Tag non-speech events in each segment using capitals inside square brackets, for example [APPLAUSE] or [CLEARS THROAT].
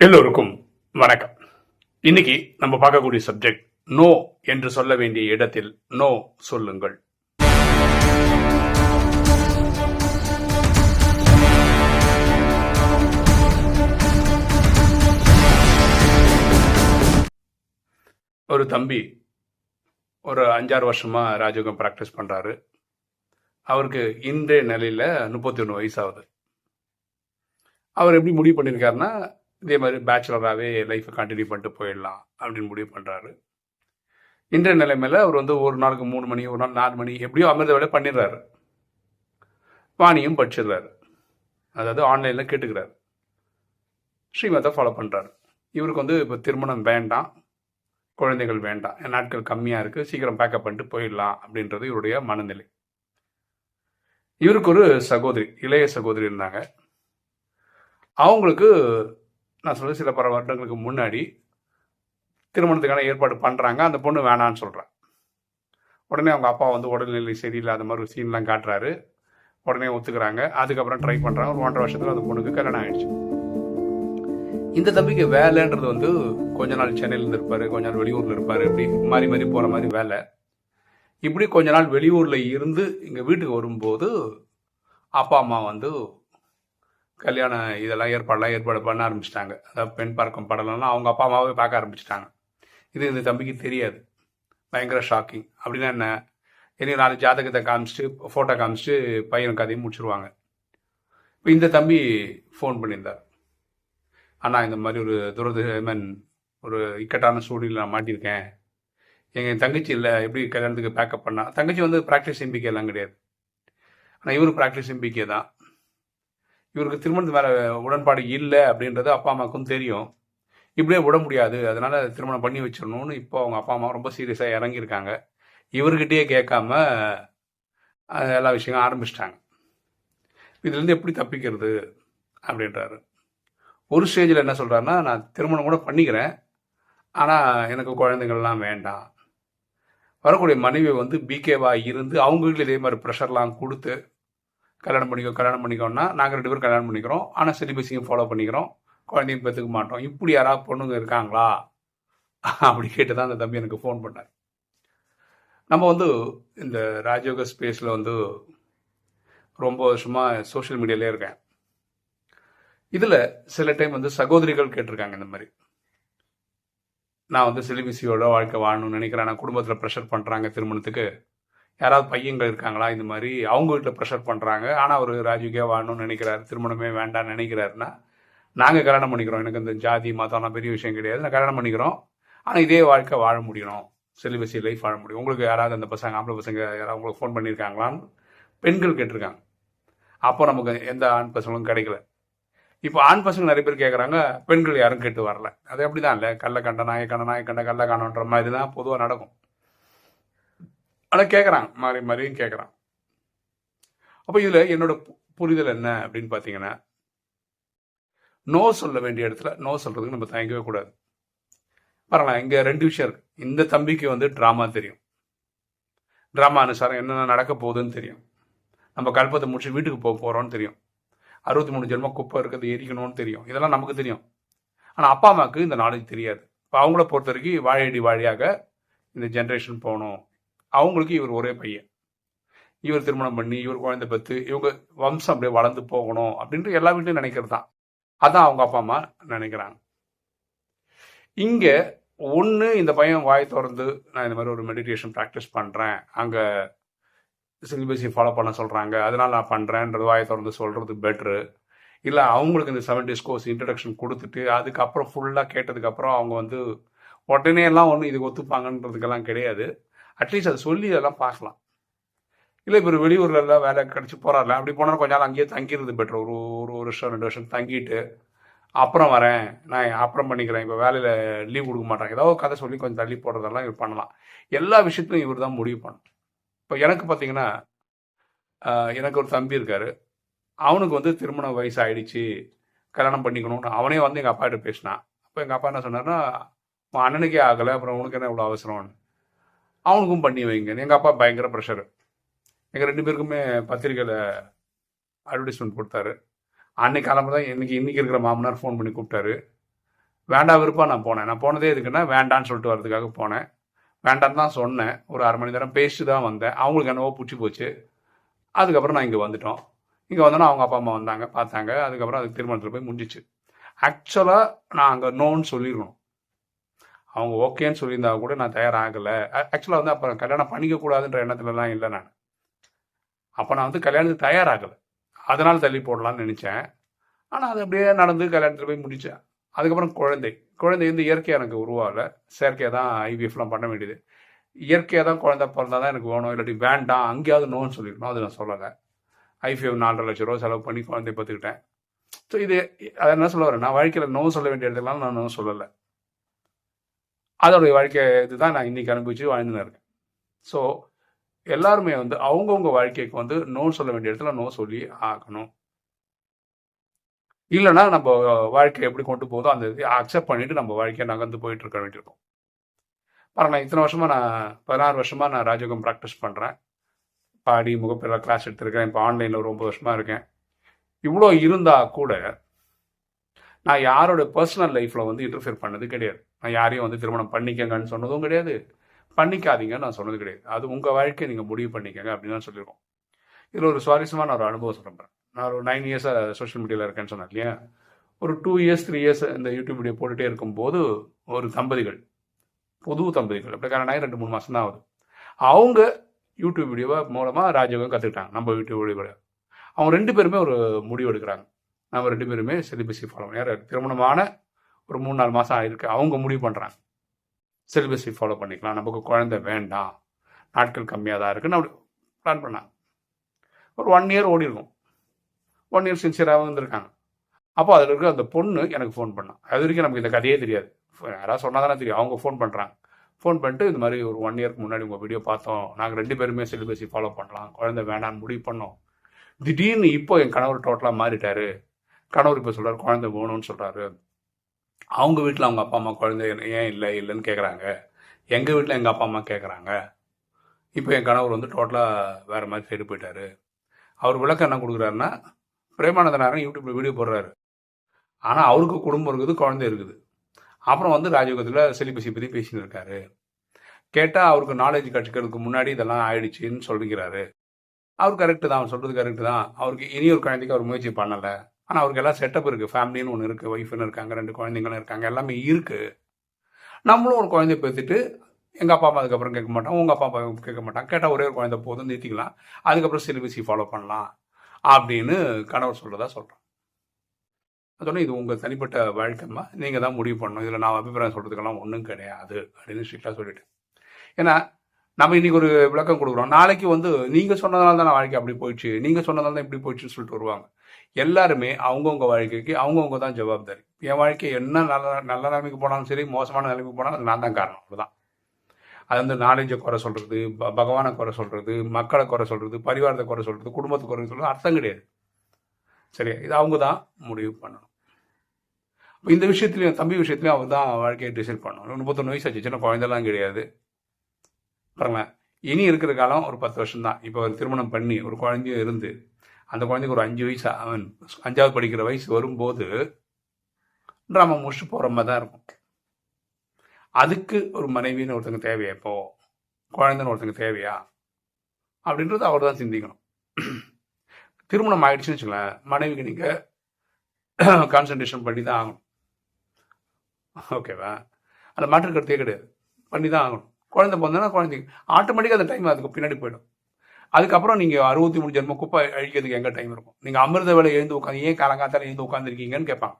எல்லோருக்கும் வணக்கம். இன்னைக்கு நம்ம பார்க்கக்கூடிய சப்ஜெக்ட் நோ என்று சொல்ல வேண்டிய இடத்தில் நோ சொல்லுங்கள். ஒரு தம்பி ஒரு அஞ்சாறு வருஷமா ராஜயோகம் ப்ராக்டிஸ் பண்றாரு. அவருக்கு இன்றைய நிலையில முப்பத்தி ஒன்று வயசாகுது அவர் எப்படி முடிவு பண்ணியிருக்காருன்னா இதே மாதிரி பேச்சுலராகவே லைஃப்பை கண்டினியூ பண்ணிட்டு போயிடலாம் அப்படின்னு முடிவு பண்ணுறாரு இன்றைய நிலைமையில் அவர் வந்து ஒரு நாளுக்கு மூணு மணி ஒரு நாள் நாலு மணி எப்படியோ அமிர்த வேலை பண்ணிடுறாரு. வாணியும் படிச்சிடுறாரு. அதாவது ஆன்லைனில் கேட்டுக்கிறாரு. ஸ்ரீமத்தை ஃபாலோ பண்ணுறாரு இவருக்கு வந்து இப்போ திருமணம் வேண்டாம் குழந்தைகள் வேண்டாம் என் நாட்கள் கம்மியாக இருக்குது சீக்கிரம் பேக்கப் பண்ணிட்டு போயிடலாம் அப்படின்றது இவருடைய மனநிலை. இவருக்கு ஒரு சகோதரி இளைய சகோதரி இருந்தாங்க. அவங்களுக்கு நான் சொல்ல சில பல வருடங்களுக்கு முன்னாடி திருமணத்துக்கான ஏற்பாடு பண்ணுறாங்க அந்த பொண்ணு வேணான்னு சொல்கிறேன் உடனே அவங்க அப்பா வந்து உடல்நிலை சரியில்லாத மாதிரி ஒரு சீன்லாம் காட்டுறாரு. உடனே ஒத்துக்கிறாங்க. அதுக்கப்புறம் ட்ரை பண்ணுறாங்க ஒரு ஒன்றரை வருஷத்தில் அந்த பொண்ணுக்கு கல்யாணம் ஆயிடுச்சு. இந்த தம்பிக்கு வேலைன்றது வந்து கொஞ்ச நாள் சென்னையில் இருந்து கொஞ்ச நாள் வெளியூரில் இருப்பார். இப்படி மாறி மாறி போகிற மாதிரி வேலை. இப்படி கொஞ்ச நாள் வெளியூரில் இருந்து இங்கே வீட்டுக்கு வரும்போது அப்பா அம்மா வந்து கல்யாணம் இதெல்லாம் ஏற்பாடெல்லாம் ஏற்பாடு பண்ண ஆரம்பிச்சிட்டாங்க. அதாவது பெண் பார்க்கும் படம்லாம் அவங்க அப்பா அம்மாவே பார்க்க ஆரம்பிச்சிட்டாங்க. இது இந்த தம்பிக்கு தெரியாது. பயங்கர ஷாக்கிங் அப்படின்னா என்ன? இனி நாலு ஜாதகத்தை காமிச்சிட்டு ஃபோட்டோ காமிச்சிட்டு பையன் கதையும் முடிச்சிருவாங்க. இப்போ இந்த தம்பி ஃபோன் பண்ணியிருந்தார். அண்ணா இந்த மாதிரி ஒரு துரது ஐ மீன் ஒரு இக்கட்டான சூழ்நிலை நான் மாட்டியிருக்கேன். எங்கள் தங்கச்சி இல்லை எப்படி கல்யாணத்துக்கு பேக்கப் பண்ணா? தங்கச்சி வந்து ப்ராக்டிஸ் எம்பிக்கையெல்லாம் கிடையாது. ஆனால் இவரும் ப்ராக்டிஸ் எம்பிக்கே தான். இவருக்கு திருமணத்து மேலே உடன்பாடு இல்லை அப்படின்றது அப்பா அம்மாவுக்கும் தெரியும். இப்படியே விட முடியாது. அதனால் திருமணம் பண்ணி வச்சிடணும்னு இப்போ அவங்க அப்பா அம்மா ரொம்ப சீரியஸாக இறங்கியிருக்காங்க. இவர்கிட்டயே கேட்காம எல்லா விஷயங்களும் ஆரம்பிச்சிட்டாங்க. இதுலேருந்து எப்படி தப்பிக்கிறது அப்படின்றாரு. ஒரு ஸ்டேஜில் என்ன சொல்கிறாருன்னா நான் திருமணம் கூட பண்ணிக்கிறேன். ஆனால் எனக்கு குழந்தைங்கள்லாம் வேண்டாம். வரக்கூடிய மனைவி வந்து பிகேவாக இருந்து அவங்க இதே மாதிரி ப்ரெஷர்லாம் கொடுத்து கல்யாணம் பண்ணிக்கோ கல்யாணம் பண்ணிக்கோன்னா நாங்கள் ரெண்டு பேரும் கல்யாணம் பண்ணிக்கிறோம். ஆனால் சிலிபஸையும் ஃபாலோ பண்ணிக்கிறோம். குழந்தையும் பெற்றுக்க மாட்டோம். இப்படி யாராவது பொண்ணுங்க இருக்காங்களா? அப்படி கேட்டு தான் அந்த தம்பி எனக்கு ஃபோன் பண்ணார். நம்ம வந்து இந்த ராஜயோக ஸ்பேஸில் வந்து ரொம்ப வருஷமாக சோஷியல் மீடியாலே இருக்கேன். இதில் சில டைம் வந்து சகோதரிகள் கேட்டிருக்காங்க இந்த மாதிரி. நான் வந்து சிலிபிசியோட வாழ்க்கை வாழணும்னு நினைக்கிறேன். நான் குடும்பத்தில் ப்ரெஷர் பண்ணுறாங்க திருமணத்துக்கு. யாராவது பையங்கள் இருக்காங்களா? இந்த மாதிரி அவங்க வீட்டில் ப்ரெஷர் பண்ணுறாங்க ஆனால் அவர் ராஜுக்கே வாழணும்னு நினைக்கிறாரு. திருமணமே வேண்டாம்னு நினைக்கிறாருன்னா நாங்கள் கல்யாணம் பண்ணிக்கிறோம். எனக்கு இந்த ஜாதி மதம்லாம் பெரிய விஷயம் கிடையாது. நான் கல்யாணம் பண்ணிக்கிறோம். ஆனால் இதே வாழ்க்கை வாழ முடியணும். செலிபஸி லைஃப் வாழ முடியும். உங்களுக்கு யாராவது அந்த பசங்க ஆம்பளை பசங்க யாராவது உங்களுக்கு ஃபோன் பண்ணியிருக்காங்களான்னு பெண்கள் கேட்டிருக்காங்க. அப்போ நமக்கு எந்த ஆண் பசங்களும் கிடைக்கல. இப்போ ஆண் பசங்க நிறைய பேர் கேட்குறாங்க பெண்கள் யாரும் கேட்டு வரல. அது அப்படி தான் இல்லை. கள்ள கண்ட நாய கண்ட நாய கண்ட கள்ள காணன்ற மாதிரி தான் பொதுவாக நடக்கும். ஆனால் கேட்குறான் மாறி மாறியும் கேட்குறான் அப்போ இதில் என்னோட பு- புரிதல் என்ன அப்படின்னு பார்த்தீங்கன்னா நோ சொல்ல வேண்டிய இடத்துல நோ சொல்கிறதுக்கு நம்ம தயங்கவே கூடாது. பரவாயில்ல இங்கே ரெண்டு விஷயம் இருக்கு. இந்த தம்பிக்கு வந்து ட்ராமா தெரியும். ட்ராமா அனுசாரம் என்னென்ன நடக்க போகுதுன்னு தெரியும். நம்ம கல்பத்தை முடிச்சு வீட்டுக்கு போக போகிறோம்னு தெரியும். அறுபத்தி மூணு ஜென்மம் குப்பை இருக்கிறது எரிக்கணும்னு தெரியும். இதெல்லாம் நமக்கு தெரியும். ஆனால் அப்பா அம்மாவுக்கு இந்த நாலேஜ் தெரியாது. இப்போ அவங்கள பொறுத்த வரைக்கும் வாழையடி வாழியாக இந்த ஜென்ரேஷன் போகணும். அவங்களுக்கு இவர் ஒரே பையன். இவர் திருமணம் பண்ணி இவர் குழந்தை பத்து இவங்க வம்சம் அப்படியே வளர்ந்து போகணும் அப்படின்ட்டு எல்லா வீட்லையும் நினைக்கிறது தான். அதான் அவங்க அப்பா அம்மா நினைக்கிறாங்க. இங்கே ஒன்று இந்த பையன் வாய் திறந்து நான் இந்த மாதிரி ஒரு மெடிடேஷன் ப்ராக்டிஸ் பண்ணுறேன் அங்கே சிலிபஸை ஃபாலோ பண்ண சொல்கிறாங்க அதனால் நான் பண்ணுறேன்றது வாயை திறந்து சொல்கிறது பெட்ரு இல்லை அவங்களுக்கு இந்த செவன் டேஸ் கோர்ஸ் இன்ட்ரடக்ஷன் கொடுத்துட்டு அதுக்கப்புறம் ஃபுல்லாக கேட்டதுக்கப்புறம் அவங்க வந்து உடனே எல்லாம் ஒன்று இதுக்கு ஒத்துப்பாங்கன்றதுக்கெல்லாம் கிடையாது. அட்லீஸ்ட் அதை சொல்லி அதெல்லாம் பார்க்கலாம். இல்லை இப்போ வெளியூர்ல எல்லாம் வேலை கிடச்சி போகிறாரில்ல அப்படி போனால் கொஞ்ச நாள் அங்கேயே தங்கிடுறது பெட்டர் ஒரு ஒரு வருஷம் ரெண்டு வருஷம் தங்கிட்டு அப்புறம் வரேன் நான் அப்புறம் பண்ணிக்கிறேன் இப்போ வேலையில் லீவ் கொடுக்க மாட்டாங்க. ஏதாவது கதை சொல்லி கொஞ்சம் தள்ளி போடுறதெல்லாம் இவர் பண்ணலாம். எல்லா விஷயத்தையும் இவர் தான் முடிவு பண்ணணும். இப்போ எனக்கு பார்த்தீங்கன்னா எனக்கு ஒரு தம்பி இருக்கார். அவனுக்கு வந்து திருமண வயசு ஆயிடுச்சு. கல்யாணம் பண்ணிக்கணும்னு அவனே வந்து எங்கள் அப்பாகிட்ட பேசினான். அப்போ எங்கள் அப்பா என்ன சொன்னார்னா உன் அண்ணனுக்கே ஆகலை அப்புறம் உனக்கு என்ன இவ்வளோ அவசரம்னு? அவனுக்கும் பண்ணி வைங்க. எங்கள் அப்பா பயங்கர ப்ரெஷர் எங்கள் ரெண்டு பேருக்குமே பத்திரிக்கையில் அட்வர்டைஸ்மெண்ட் கொடுத்தாரு. அன்னைக்கு கிளம்ப தான் இன்னைக்கு இன்றைக்கி இருக்கிற மாமனார் ஃபோன் பண்ணி கூப்பிட்டாரு. வேண்டாம் விருப்பம் நான் போனேன். நான் போனதே எதுக்குன்னா வேண்டான்னு சொல்லிட்டு வரதுக்காக போனேன். வேண்டான்னு தான் சொன்னேன். ஒரு அரை மணி நேரம் பேசிட்டு தான் வந்தேன். அவங்களுக்கு என்னவோ பிடிச்சி போச்சு. அதுக்கப்புறம் நான் இங்கே வந்துட்டோம். இங்கே வந்தோன்னா அவங்க அப்பா அம்மா வந்தாங்க பார்த்தாங்க. அதுக்கப்புறம் அதுக்கு திருமணத்தில் போய் முடிஞ்சிச்சு. ஆக்சுவலாக நான் அங்கே நோன்னு சொல்லிடணும். அவங்க ஓகேன்னு சொல்லியிருந்தா கூட நான் தயாராகலை. ஆக்சுவலாக வந்து அப்புறம் கல்யாணம் பண்ணிக்கக்கூடாதுன்ற எண்ணத்துலலாம் இல்லை நான். அப்போ நான் வந்து கல்யாணத்துக்கு தயாராகலை. அதனால் தள்ளி போடலான்னு நினச்சேன். ஆனால் அது அப்படியே நடந்து கல்யாணத்தில் போய் முடித்தேன் அதுக்கப்புறம் குழந்தை. குழந்தை வந்து இயற்கையாக எனக்கு உருவாகலை. செயற்கையாக தான் ஐவிஎஃப்லாம் பண்ண வேண்டியது. இயற்கையாக தான் குழந்தை பிறந்தால் தான் எனக்கு வேணும். இல்லாட்டி வேண்டாம் அங்கேயாவது நோன்னு சொல்லியிருக்கணும். அது நான் சொல்லலை. ஐபிஎஃப் நாலரை லட்ச ரூபா செலவு பண்ணி குழந்தைய பார்த்துக்கிட்டேன் ஸோ இது அதை என்ன சொல்ல வரேன்? நான் வாழ்க்கையில் நோ சொல்ல வேண்டிய இடத்துலாம் நான் நோ சொல்லலை. அதோடைய வாழ்க்கை இதுதான் நான் இன்னைக்கு அனுபவிச்சு வாழ்ந்துன்னு இருக்கேன். ஸோ எல்லாருமே வந்து அவங்கவுங்க வாழ்க்கைக்கு வந்து நோ சொல்ல வேண்டிய இடத்துல நோ சொல்லி ஆகணும். இல்லைன்னா நம்ம வாழ்க்கையை எப்படி கொண்டு போதோ அந்த இதை அக்செப்ட் பண்ணிட்டு நம்ம வாழ்க்கையை நகர்ந்து போயிட்டு இருக்க வேண்டியிருக்கும். பாருங்களேன் இத்தனை வருஷமா நான் பதினாறு வருஷமா நான் ராஜயோகம் ப்ராக்டிஸ் பண்ணுறேன் பாடி முகப்பெல்லாம் கிளாஸ் எடுத்திருக்கேன். இப்போ ஆன்லைனில் ஒரு ஒன்பது வருஷமா இருக்கேன். இவ்வளோ இருந்தால் கூட நான் யாரோட பர்சனல் லைஃப்பில் வந்து இன்டர்ஃபியர் பண்ணது கிடையாது. நான் யாரையும் வந்து திருமணம் பண்ணிக்கங்கன்னு சொன்னதும் கிடையாது. பண்ணிக்காதீங்கன்னு நான் சொன்னது கிடையாது. அது உங்கள் வாழ்க்கையை நீங்கள் முடிவு பண்ணிக்கங்க அப்படின்னு தான் சொல்லியிருக்கோம் இதில் ஒரு சுவாரஸ்யமான ஒரு அனுபவம் சொல்கிறேன் நான் ஒரு நைன் இயர்ஸாக சோஷியல் மீடியாவில் இருக்கேன்னு சொன்னேன் இல்லையா? ஒரு டூ இயர்ஸ் த்ரீ இயர்ஸ் இந்த யூடியூப் வீடியோ போட்டுகிட்டே இருக்கும்போது ஒரு தம்பதிகள் புது தம்பதிகள் அப்படி காரணம் ரெண்டு மூணு மாதம் தான் ஆகுது. அவங்க யூடியூப் வீடியோவை மூலமாக ராஜயோகம் கற்றுக்கிட்டாங்க நம்ம யூடியூப் வீடியோ அவங்க ரெண்டு பேருமே ஒரு முடிவு எடுக்கிறாங்க. நம்ம ரெண்டு பேருமே செலிபஸி ஃபாலோ யார் திருமணமான ஒரு மூணு நாலு மாதம் ஆகிருக்கு அவங்க முடிவு பண்ணுறாங்க செலிபஸி ஃபாலோ பண்ணிக்கலாம். நமக்கு குழந்தை வேண்டாம். நாட்கள் கம்மியாக தான் இருக்குன்னு அப்படி பிளான் பண்ணாங்க. ஒரு ஒன் இயர் ஓடி இருக்கும். ஒன் இயர் சின்சியராக இருந்திருக்காங்க. அப்போ அதில் இருக்க அந்த பொண்ணு எனக்கு ஃபோன் பண்ணான் அது வரைக்கும் நமக்கு இந்த கதையே தெரியாது. யாராவது சொன்னால் தானே தெரியும். அவங்க ஃபோன் பண்ணுறாங்க ஃபோன் பண்ணிட்டு இந்த மாதிரி ஒரு ஒன் இயர்க்கு முன்னாடி உங்கள் வீடியோ பார்த்தோம். நாங்கள் ரெண்டு பேருமே செலிபஸி ஃபாலோ பண்ணலாம். குழந்தை வேண்டாம்னு முடிவு பண்ணோம். திடீர்னு இப்போ என் கணவர் டோட்டலாக மாறிட்டாரு. கணவர் இப்போ சொல்கிறார் குழந்தை வேணும்னு சொல்கிறாரு அவங்க வீட்டில் அவங்க அப்பா அம்மா குழந்தை ஏன் இல்லை இல்லைன்னு கேட்குறாங்க எங்கள் வீட்டில் எங்கள் அப்பா அம்மா கேட்குறாங்க இப்போ என் கணவர் வந்து டோட்டலாக வேறு மாதிரி சைடு போயிட்டாரு. அவர் விளக்கம் என்ன கொடுக்குறாருன்னா பிரேமானந்தனாரன் யூடியூப்பில் வீடியோ போடுறாரு. ஆனால் அவருக்கு குடும்பம் இருக்குது குழந்தை இருக்குது. அப்புறம் வந்து ராஜயோகத்தில் செலிபஸை பற்றி பேசின்னு இருக்காரு. கேட்டால் அவருக்கு நாலேஜ் கற்றுக்கிறதுக்கு முன்னாடி இதெல்லாம் ஆயிடுச்சுன்னு சொல்லிக்கிறாரு. அவர் கரெக்டு தான் அவர் சொல்கிறது கரெக்டு தான். அவருக்கு இனி ஒரு குழந்தைக்கு அவர் முயற்சி பண்ணலை. ஆனால் அவருக்கு எல்லாம் செட்டப் இருக்குது ஃபேமிலின்னு ஒன்று இருக்குது ஒய்ஃப்னு இருக்காங்க. ரெண்டு குழந்தைங்களும் இருக்காங்க. எல்லாமே இருக்குது நம்மளும் ஒரு குழந்தைய பேசிட்டு எங்கள் அப்பா அம்மா அதுக்கப்புறம் கேட்க மாட்டோம் உங்கள் அப்பா அம்மா கேட்க மாட்டாங்க கேட்டால் ஒரே ஒரு குழந்தை போதும் நிறுத்திக்கலாம் அதுக்கப்புறம் சிலிபஸி ஃபாலோ பண்ணலாம் அப்படின்னு கணவர் சொல்கிறதா சொல்கிறோம் அதோட இது உங்கள் தனிப்பட்ட வாழ்க்கைமா நீங்கள் தான் முடிவு பண்ணணும். இதில் நான் அபிப்பிராயம் சொல்கிறதுக்கெல்லாம் ஒன்றும் கிடையாது அப்படின்னு ஸ்ட்ரிக்டாக சொல்லிட்டேன். ஏன்னா நம்ம இன்றைக்கி ஒரு விளக்கம் கொடுக்குறோம். நாளைக்கு வந்து நீங்கள் சொன்னதால தான் வாழ்க்கை அப்படி போயிடுச்சு. நீங்கள் சொன்னதால தான் இப்படி போயிடுச்சுன்னு சொல்லிட்டு வருவாங்க. எல்லாருமே அவங்கவுங்க வாழ்க்கைக்கு அவங்கவுங்க தான் ஜவாப்தாரி. என் வாழ்க்கை என்ன நல்ல நல்ல நிலைமைக்கு போனாலும் சரி மோசமான நிலைமைக்கு போனாலும் அது நான் தான் காரணம். அவ்வளோதான் அது வந்து நாலேஜை குறை சொல்கிறது பகவானை குறை சொல்கிறது மக்களை குறை சொல்கிறது பரிவாரத்தை குறை சொல்கிறது குடும்பத்தை குறை சொல்கிறது அர்த்தம் கிடையாது. சரியா? இது அவங்க தான் முடிவு பண்ணணும். இந்த விஷயத்துலையும் தம்பி விஷயத்துலையும் அவர் தான் வாழ்க்கையை டிசைட் பண்ணணும். முப்பத்தொன்று வயசு ஆச்சு சின்ன குழந்தைலாம் கிடையாது. பாருங்களேன். இனி இருக்கிற காலம் ஒரு பத்து வருஷம் தான் இப்போ ஒரு திருமணம் பண்ணி ஒரு குழந்தையும் இருந்து அந்த குழந்தைக்கு ஒரு அஞ்சு வயசு அவன் அஞ்சாவது படிக்கிற வயசு வரும்போது ட்ராமா முடிச்சுட்டு போகிற மாதிரி தான் இருக்கும். அதுக்கு ஒரு மனைவின்னு ஒருத்தங்க தேவையா இப்போ? குழந்தைன்னு ஒருத்தங்க தேவையா? அப்படின்றது அவர் தான் சிந்திக்கணும். திருமணம் ஆகிடுச்சுன்னு வச்சுக்கோங்களேன். மனைவிக்கு நீங்கள் கான்சன்ட்ரேஷன் பண்ணி தான் ஆகணும். ஓகேவா அந்த மாற்று கருத்தே கிடையாது. பண்ணி தான் ஆகணும். குழந்தை பிறந்தனா குழந்தைக்கு ஆட்டோமேட்டிக்காக அந்த டைம் அதுக்கு பின்னாடி போயிடும். அதுக்கப்புறம் நீங்கள் அறுபத்தி மூணு ஜென்ம குப்பை அழிக்கிறதுக்கு எங்கே டைம் இருக்கும்? நீங்கள் அமிர்த வேலை எழுந்து உட்காந்து ஏன் காலங்காத்தால எழுந்து உட்காந்துருக்கீங்கன்னு கேட்பாங்க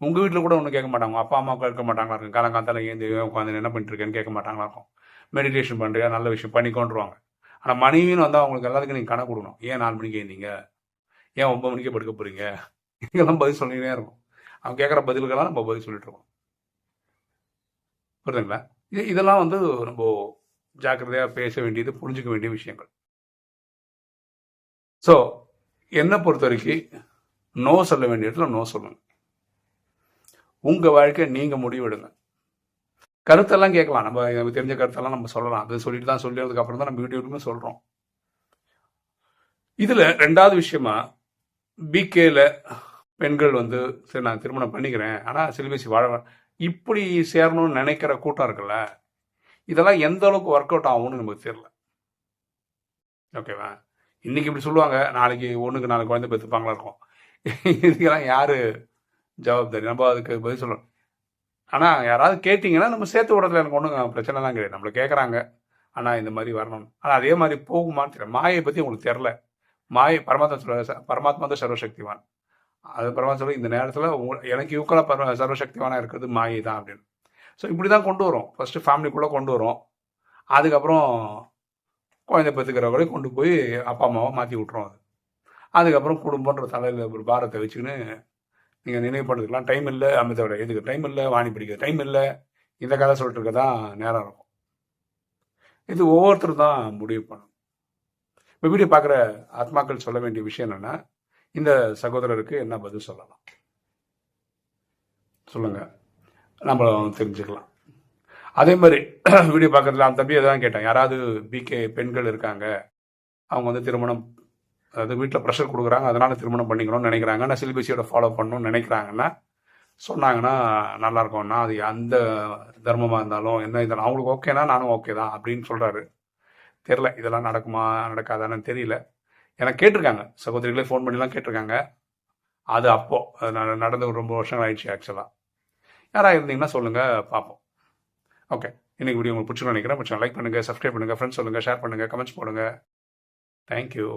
உங்கள் வீட்டில் கூட ஒன்றும் கேட்க மாட்டாங்க. அப்பா அம்மா கேட்க மாட்டாங்களா இருக்கும்? காலங்காத்தால எழுந்து உட்காந்து என்ன பண்ணிட்டு இருக்கேன்னு கேட்க மாட்டாங்களா இருக்கும்? மெடிடேஷன் பண்ணுறியா நல்ல விஷயம் பண்ணிக்கொண்டுருவாங்க ஆனால் மனைவின்னு வந்தால் அவங்களுக்கு எல்லாத்துக்கும் நீங்கள் கணக்கு கொடுக்கணும். ஏன் நாலு மணிக்கு எழுந்தீங்க? ஏன் ஒன்பது மணிக்கு படுக்க போகிறீங்க இதெல்லாம் பதில் சொல்லிக்கிட்டே இருக்கும். அவங்க கேட்குற பதிலுக்கெல்லாம் நம்ம பதில் சொல்லிட்டு இருக்கோம் புரியுதுங்களா? இது இதெல்லாம் வந்து நம்ம ஜாக்கிரதையாக பேச வேண்டியது புரிஞ்சுக்க வேண்டிய விஷயங்கள். ஸோ என்னை பொறுத்த வரைக்கும் நோ சொல்ல வேண்டிய இடத்துல நோ சொல்லுங்க. உங்கள் வாழ்க்கை நீங்கள் முடிவெடுங்க. கருத்தெல்லாம் கேட்கலாம். நம்ம எனக்கு தெரிஞ்ச கருத்தெல்லாம் நம்ம சொல்லலாம். அது சொல்லிட்டு தான் சொல்லியதுக்கு அப்புறம் தான் நம்ம யூடியூப்லுமே சொல்கிறோம் இதில் ரெண்டாவது விஷயமா பிகேல பெண்கள் வந்து சரி நான் திருமணம் பண்ணிக்கிறேன். ஆனால் சிலிபேசி வாழ இப்படி சேரணும்னு நினைக்கிற கூட்டம் இருக்குல்ல இதெல்லாம் எந்த அளவுக்கு ஒர்க் அவுட் ஆகும்னு நமக்கு தெரியல. ஓகேவா இன்னைக்கு இப்படி சொல்லுவாங்க நாளைக்கு ஒன்றுக்கு நாலு குழந்தை பெற்றுப்பாங்களா இருக்கும். இதுக்கெல்லாம் யார் ஜவாப்தாரி? நம்ம அதுக்கு பதில் சொல்லணும். ஆனால் யாராவது கேட்டிங்கன்னா நம்ம சேர்த்து விடத்துல எனக்கு ஒன்றும் பிரச்சனைலாம் கிடையாது. நம்மளை கேட்குறாங்க ஆனால் இந்த மாதிரி வரணும். ஆனால் அதே மாதிரி போகுமான்னு தெரியல. மாயை பற்றி உங்களுக்கு தெரில மாயை பரமாத்மா சொல்ல பரமாத்மா தான் சர்வசக்திவான். அது பரமாத்மா சொல்ல இந்த நேரத்தில் எனக்கு யூக்கலாக பரம சர்வசக்திவானாக இருக்கிறது மாயை தான் அப்படின்னு. ஸோ இப்படி தான் கொண்டு வரும். ஃபஸ்ட்டு ஃபேமிலிக்குள்ளே கொண்டு வரும். அதுக்கப்புறம் குழந்தை பெற்றுக்கிறவங்களே கொண்டு போய் அப்பா அம்மாவை மாற்றி விட்ருவோம் அது. அதுக்கப்புறம் குடும்பன்ற தலையில் ஒரு பாரத்தை வச்சுக்கின்னு நீங்கள் நினைவு பண்ணுறதுக்கெலாம் டைம் இல்லை அமிதோட இதுக்கு டைம் இல்லை வாணி பிடிக்க டைம் இல்லை. இந்த கதை சொல்லிட்டு இருக்க தான் நேரம் இருக்கும். இது ஒவ்வொருத்தரும் தான் முடிவு பண்ணணும். இப்போ வீடியோ பார்க்குற ஆத்மாக்கள் சொல்ல வேண்டிய விஷயம் என்னென்னா இந்த சகோதரருக்கு என்ன பதில் சொல்லலாம்? சொல்லுங்கள் நம்ம தெரிஞ்சுக்கலாம். அதே மாதிரி [CLEARS THROAT] வீடியோ பார்க்கறதுல அந்த தம்பி தான் கேட்டேன். யாராவது பிகே பெண்கள் இருக்காங்க. அவங்க வந்து திருமணம் அதாவது வீட்டில் ப்ரெஷர் கொடுக்குறாங்க. அதனால திருமணம் பண்ணிக்கணும்னு நினைக்கிறாங்க. நான் சிலிபஸியோட ஃபாலோ பண்ணணும்னு நினைக்கிறாங்கன்னா சொன்னாங்கன்னா நல்லா இருக்கும்னா அது அந்த தர்மமாக இருந்தாலும் என்ன இதெல்லாம் அவங்களுக்கு ஓகேனா நானும் ஓகே தான் அப்படின்னு சொல்கிறாரு தெரில இதெல்லாம் நடக்குமா நடக்காதான்னு தெரியல. எனக்கு கேட்டிருக்காங்க. சகோதரிகளே ஃபோன் பண்ணிலாம் கேட்டிருக்காங்க. அது அப்போது நட- நடந்து ஒரு ரொம்ப வருஷங்கள் ஆயிடுச்சு ஆக்சுவலாக யாராக இருந்தீங்கன்னா சொல்லுங்கள் பார்ப்போம். ஓகே இன்னைக்கு வீடியோ உங்களுக்கு பிடிச்சிருக்கோம் நினைக்கிறேன். பிடிச்சா லைக் பண்ணுங்கள் சப்ஸ்கிரைப் பண்ணுங்கள் ஃப்ரெண்ட்ஸ் சொல்லுங்கள் ஷேர் பண்ணுங்கள் கமெண்ட்ஸ் போடுங்க. தேங்க்யூ